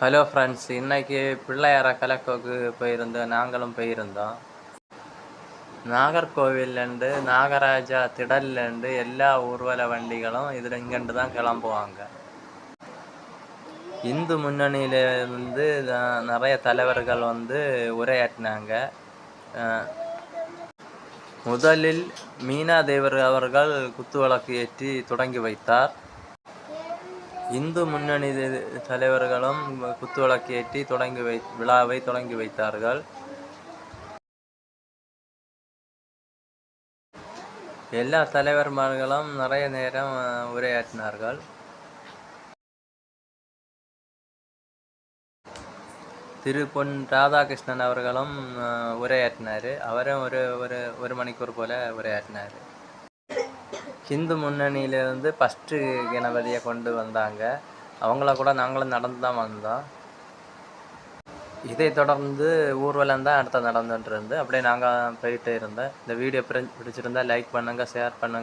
Hello friends இன்னைக்கு பிள்ளையார கலக்கோக்கு போயிருந்தோம் நாங்களும் போயிருந்தோம். நாகர்கோவில்லேருந்து நாகராஜா திடல்லேருந்து எல்லா ஊர்வல வண்டிகளும் இதில் இங்கேருந்து தான் கிளம்புவாங்க. இந்து முன்னணியில இருந்து நிறைய தலைவர்கள் வந்து உரையாற்றினாங்க. அஹ், முதலில் மீனா தேவர் அவர்கள் குத்துவிளக்கு ஏற்றி தொடங்கி வைத்தார். இந்து முன்னணி தலைவர்களும் குத்துவிளக்கேற்றி தொடங்கி வை விழாவை தொடங்கி வைத்தார்கள். எல்லா தலைவர்மார்களும் நிறைய நேரம் உரையாற்றினார்கள். திரு பொன் ராதாகிருஷ்ணன் அவர்களும் அஹ், உரையாற்றினார். அவரும் ஒரு ஒரு ஒரு மணிக்கூர் போல உரையாற்றினார். ஹிந்து முன்னணியிலேருந்து ஃபஸ்ட்டு கணபதியை கொண்டு வந்தாங்க. அவங்கள கூட நாங்களும் நடந்து தான் வந்தோம். இதை தொடர்ந்து ஊர்வலம் தான் அடுத்த நடந்துட்டு இருந்து. அப்படியே நாங்கள் போயிட்டு இருந்தோம். இந்த வீடியோ பிடிச்சிருந்தா லைக் பண்ணுங்கள் ஷேர் பண்ணுங்கள்